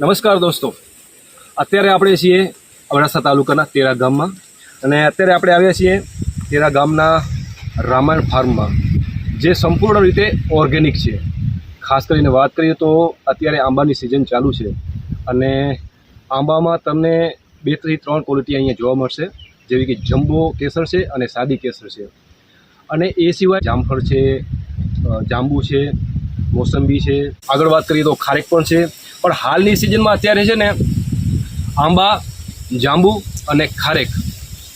નમસ્કાર દોસ્તો. અત્યારે આપણે છીએ અબડાસા તાલુકાના તેરા ગામમાં અને અત્યારે આપણે આવ્યા છીએ તેરા ગામના રામાયણ ફાર્મમાં, જે સંપૂર્ણ રીતે ઓર્ગેનિક છે. ખાસ કરીને વાત કરીએ તો અત્યારે આંબાની સિઝન ચાલુ છે અને આંબામાં તમને બેથી ત્રણ ક્વોલિટી અહીંયા જોવા મળશે, જેવી કે જમ્બો કેસર છે અને સાદી કેસર છે. અને એ સિવાય જામફળ છે જાંબુ છે મોસંબી છે. આગળ વાત કરીએ તો ખારેક પણ છે. પણ હાલની સિઝનમાં અત્યારે છે ને આંબા, જાંબુ અને ખારેક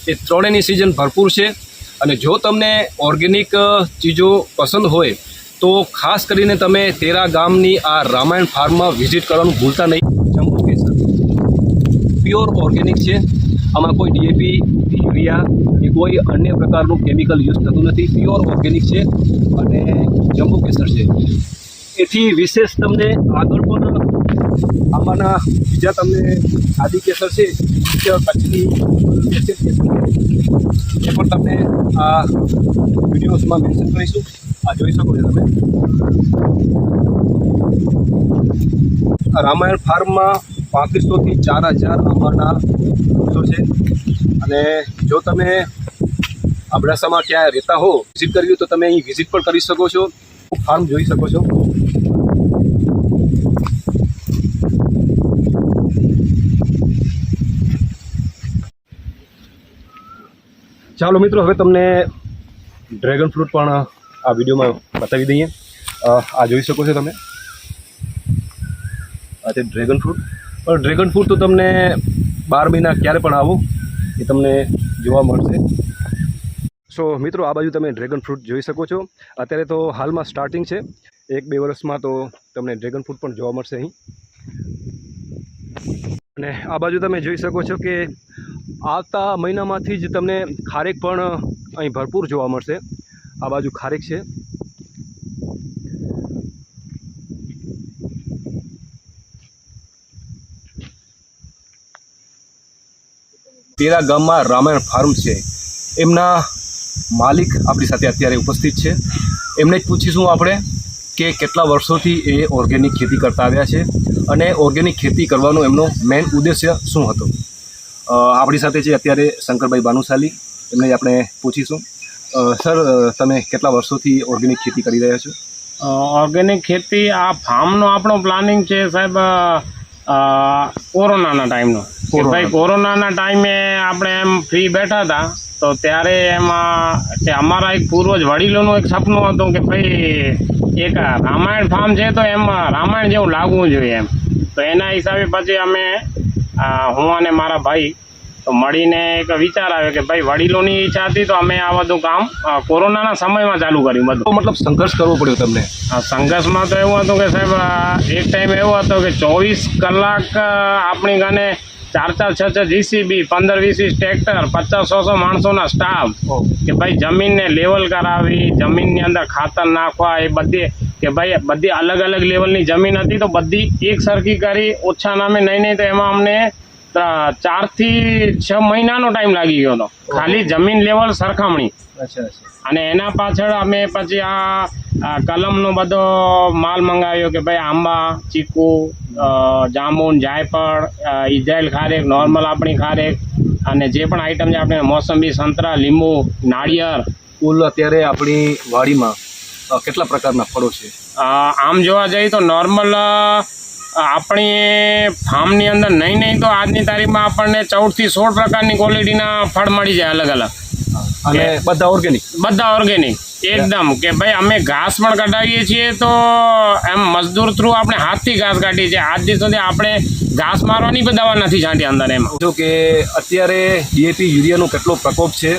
એ ત્રણેયની સિઝન ભરપૂર છે. અને જો તમને ઓર્ગેનિક ચીજો પસંદ હોય તો ખાસ કરીને તમે તેરા ગામની આ રામાયણ ફાર્મમાં વિઝિટ કરવાનું ભૂલતા નહીં. જમ્બુ કેસર પ્યોર ઓર્ગેનિક છે. આમાં કોઈ ડીએપી યુરિયા કે કોઈ અન્ય પ્રકારનું કેમિકલ યુઝ થતું નથી. પ્યોર ઓર્ગેનિક છે. અને જમ્બુ કેસર છે. એથી વિશેષ તમને આગળ પણ આમાંના બીજા તમને આદિ કેસર છે કચ્છની એ પણ તમને આ વિડીયોઝમાં મેન્શન કરીશું. આ જોઈ શકો છો તમે. રામાયણ ફાર્મમાં પાંત્રીસોથી ચાર હજાર આંબાના વૃક્ષો છે. અને જો તમે અબડાસામાં ક્યાંય રહેતા હો વિઝિટ કરવી તો તમે અહીં વિઝિટ પણ કરી શકો છો. ફાર્મ જોઈ શકો છો. ચાલો મિત્રો, હવે તમને ડ્રેગન ફ્રૂટ પણ આ વિડીયોમાં બતાવી દઈએ. આ જોઈ શકો છો તમે. આ છે ડ્રેગન ફ્રૂટ પણ ડ્રેગન ફ્રૂટ તો તમને બાર મહિના ક્યારે પણ આવો, એ તમને જોવા મળશે. સો મિત્રો, આ બાજુ તમે ડ્રેગન ફ્રૂટ જોઈ શકો છો. અત્યારે તો હાલમાં સ્ટાર્ટિંગ છે. એક બે વર્ષમાં તો તમને ડ્રેગન ફ્રૂટ પણ જોવા મળશે અહીં. અને આ બાજુ તમે જોઈ શકો છો કે આવતા મહિનામાંથી જ તમને ખારેક પણ અહીં ભરપૂર જોવા મળશે. આ બાજુ ખારેક છે. તેરા ગામમાં રામાયણ ફાર્મ છે. એમના માલિક આપણી સાથે અત્યારે ઉપસ્થિત છે. એમને જ પૂછીશું આપણે કે કેટલા વર્ષોથી એ ઓર્ગેનિક ખેતી કરતા આવ્યા છે અને ઓર્ગેનિક ખેતી કરવાનો એમનો મેઇન ઉદ્દેશ્ય શું હતો? આપણી સાથે છે અત્યારે શંકરભાઈ બાનુશાલી એમને આપણે પૂછીશું. સર તમે કેટલા વર્ષોથી ઓર્ગેનિક ખેતી કરી રહ્યા છો? ઓર્ગેનિક ખેતી આ ફાર્મનો આપણો પ્લાનિંગ છે સાહેબ કોરોનાના ટાઈમનો. ભાઈ કોરોનાના ટાઈમે આપણે એમ ફ્રી બેઠા હતા તો ત્યારે એમાં કે અમારા એક પૂર્વજ વડીલોનું એક સપનું હતું કે ભાઈ એક રામાયણ ફાર્મ છે તો એમાં રામાયણ જેવું લાગવું જોઈએ એમ. તો એના હિસાબે પછી અમે હું અને મારા ભાઈ તો મળીને એક વિચાર આવ્યો કે ભાઈ વડીલોની ઈચ્છા હતી તો અમે આ બધું કામ કોરોનાના સમયમાં ચાલુ કર્યું બધું. મતલબ સંઘર્ષ કરવો પડ્યો તમને? સંઘર્ષમાં તો એવું હતું કે સાહેબ એક ટાઈમ એવો હતો કે ચોવીસ કલાક આપણી ગાને ચાર ચાર છ છ જીસીબી પંદર વીસ વીસ ટ્રેક્ટર પચાસ સો સો માણસોના સ્ટાફ કે ભાઈ જમીનને લેવલ કરાવી જમીનની અંદર ખાતર નાખવા એ બધી કે ભાઈ બધી અલગ અલગ લેવલની જમીન હતી તો બધી એક સરખી કરી ઓછા નામે નહીં નહીં તો એમાં અમને ચારથી છ મહિનાનો ટાઈમ લાગી ગયો હતો. ખાલી જમીન લેવલ સરખામણી. અને એના પાછળ અમે પછી આ કલમનો બધો માલ મંગાવ્યો કે ભાઈ આંબા ચીકુ જામુન જાયફળ ઇઝરાયલ ખારેક નોર્મલ આપણી ખારેક અને જે પણ આઈટમ છે આપણે મોસંબી સંતરા લીંબુ નાળિયેર. કુલ અત્યારે આપણી વાડીમાં કેટલા પ્રકારના ફળો છે? આમ જોવા જઈએ તો નોર્મલ આપણી ફાર્મની અંદર નહીં નહીં તો આજની તારીખમાં આપણને ચૌદથી સોળ પ્રકારની ક્વોલિટીના ફળ મળી જાય અલગ અલગ અને બધા ઓર્ગેનિક બધા ઓર્ગેનિક એકદમ. કે ભાઈ અમે ઘાસ પણ કઢાવીએ છીએ તો એમ મજદૂર થ્રુ આપણે હાથથી ઘાસ કાઢીએ છીએ. આજ દિવસ સુધી આપણે ઘાસ મારવાની પણ દવા નથી છાંટી અંદર એમાં. જો કે અત્યારે ડીએપી યુરિયાનો કેટલો પ્રકોપ છે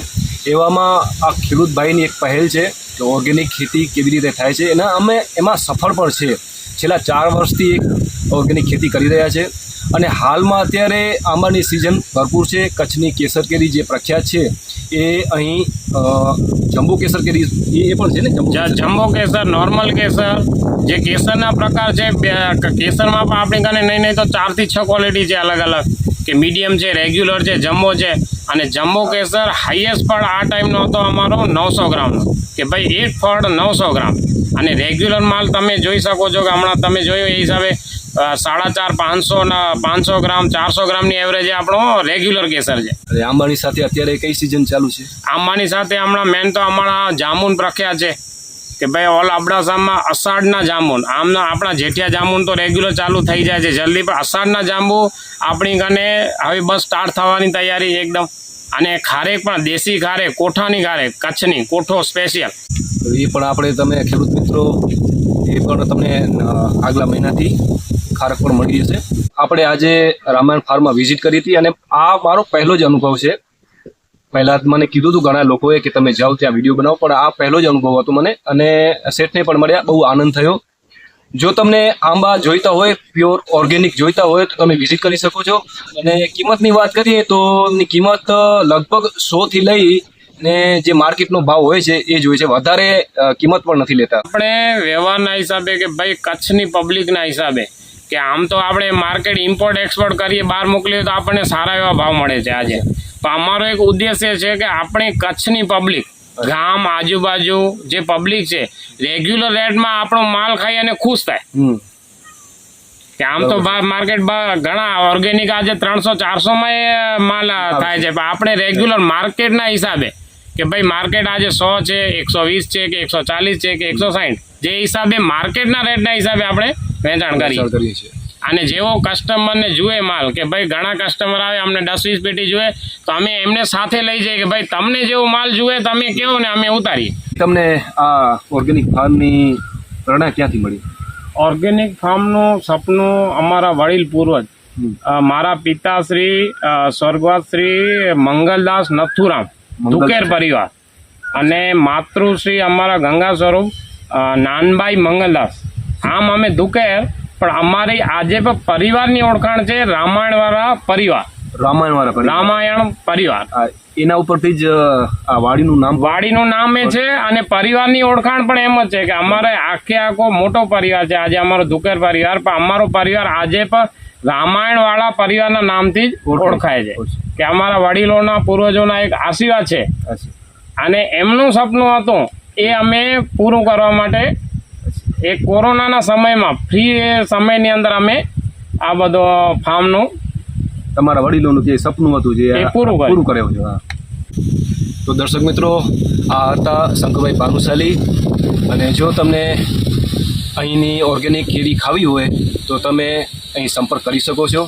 એવામાં આ ખેડૂત ભાઈની એક પહેલ છે કે ઓર્ગેનિક ખેતી કેવી રીતે થાય છે. એના અમે એમાં સફળ પણ છે. છેલ્લા ચાર વર્ષથી એક ઓર્ગેનિક ખેતી કરી રહ્યા છે. અને હાલમાં અત્યારે આંબાની સિઝન ભરપૂર છે. કચ્છની કેસર કેરી જે પ્રખ્યાત છે એ અહીં જમ્બુ કેસર કેરી એ પણ છે ને? જમ્બુ કેસર? નોર્મલ કેસર. જે કેસરના પ્રકાર છે કેસરમાં પણ આપણી કાને નહીં નહીં તો ચારથી છ ક્વોલિટી છે અલગ અલગ. કે મીડિયમ છે રેગ્યુલર છે જમ્બો છે. અને જમ્બો કેસર હાઈએસ્ટ ફળ આ ટાઈમનો હતો અમારો નવસો ગ્રામનો. કે ભાઈ એક ફળ નવસો ગ્રામ. અને રેગ્યુલર માલ તમે જોઈ શકો છો કે હમણાં તમે જોયો એ હિસાબે સાડા ચાર પાંચસો પાંચસો ગ્રામ ચારસો ગ્રામની એવરેજ આપણો રેગ્યુલર કેસર છે. આંબાની સાથે અત્યારે કઈ સિઝન ચાલુ છે? આંબાની સાથે હમણાં મેન તો અમારા જામુન પ્રખ્યાત છે. કે ભાઈ ઓલ અબડાસામાં અષાઢના જામુન આમના આપણા જેઠિયા જામુન તો રેગ્યુલર ચાલુ થઈ જાય છે જલ્દી પણ અષાઢના જાંબુ આપણી કને હવે બસ સ્ટાર્ટ થવાની તૈયારી એકદમ. અને ખારેક પણ દેશી ખારેક કોઠાની ખારેક કચ્છની કોઠો સ્પેશિયલ તો એ પણ આપણે તમે ખેડૂત મિત્રો એ પણ તમને આગલા મહિનાથી ખારક પણ મળી જશે. આપણે આજે રામાયણ ફાર્મમાં વિઝિટ કરી હતી અને આ મારો પહેલો જ અનુભવ છે. પહેલાં મને કીધું હતું ઘણા લોકોએ કે તમે જાઓ ત્યાં વીડિયો બનાવો, પણ આ પહેલો જ અનુભવ હતો મને અને શેઠને પણ મળ્યા, બહુ આનંદ થયો. જો તમને આંબા જોઈતા હોય, પ્યોર ઓર્ગેનિક જોઈતા હોય, તો તમે વિઝિટ કરી શકો છો. અને કિંમતની વાત કરીએ તો કિંમત લગભગ સોથી લઈ ને જે માર્કેટનો ભાવ હોય છે એ જ હોય છે. વધારે કિંમત પણ નથી લેતા. આપણે વ્યવહારના હિસાબે કે ભાઈ કચ્છની પબ્લિકના હિસાબે કે આમ તો આપણે માર્કેટ ઇમ્પોર્ટ એક્સપોર્ટ કરીએ બહાર મોકલીએ તો આપણને સારા એવા ભાવ મળે છે આજે. તો અમારો એક ઉદ્દેશ્ય છે કે આપણે કચ્છની પબ્લિક ગામ આજુબાજુ જે પબ્લિક છે રેગ્યુલર રેટમાં આપણો માલ ખાઈ અને ખુશ થાય. કે આમ તો માર્કેટ ઘણા ઓર્ગેનિક આજે ત્રણસો ચારસો માં માલ થાય છે. પણ આપણે રેગ્યુલર માર્કેટના હિસાબે કે ભાઈ માર્કેટ આજે સો છે એકસો વીસ છે કે એકસો ચાલીસ છે કે એકસો સાઠ જે હિસાબે માર્કેટના રેટના હિસાબે આપણે વેચાણ કરીએ. છીએ. અને જેવો કસ્ટમરને જુએ માલ કે ભાઈ ઘણા કસ્ટમર આવે અમને દસ વીસ પેટી જુએ તો અમે એમને સાથે લઈ જઈએ કે ભાઈ તમને જેવો માલ જુએ તમે કહો ને અમે ઉતારીએ. તમને આ ઓર્ગેનિક ફાર્મની પ્રેરણા ક્યાંથી મળી? ઓર્ગેનિક ફાર્મનું સપનું અમારા વડીલ પૂર્વજ મારા પિતાશ્રી અ, સ્વર્ગવાસ શ્રી મંગલદાસ નથુરામ. ધુકેર પરિવાર. અને માતૃશ્રી અમારા ગંગા સ્વરૂપ નાનભાઈ નાનબાઈ મંગલદાસ. આમ અમે ધુકેર પણ અમારી આજે પણ પરિવારની ઓળખાણ છે રામાયણવાળા પરિવાર. રામાયણ વાળા રામાયણ પરિવાર. એના ઉપરથી જ આ વાડીનું નામ વાડીનું નામ એ છે અને પરિવારની ઓળખાણ પણ એમ જ છે કે અમારે આખે આખો મોટો પરિવાર છે. આજે અમારો ધુકેર પરિવાર પણ અમારો પરિવાર આજે પણ રામાયણ વાળા પરિવારના નામથી જ ઓળખાય છે. કે અમારા વડીલોના પૂર્વજોના એક આશીર્વાદ છે. અને એમનું સપનું હતું એ અમે પૂરું કરવા માટે એ કોરોનાના સમયમાં ફ્રી સમયની અંદર અમે આ બધો ફાર્મનું તમારા વડીલોનું જે સપનું હતું જે પૂરું પૂરું કર્યું છે તો દર્શક મિત્રો આ હતા શંકરભાઈ ભાનુશાલી અને જો તમને અહીંની ઓર્ગેનિક કેરી ખાવી હોય તો તમે અહીં સંપર્ક કરી શકો છો.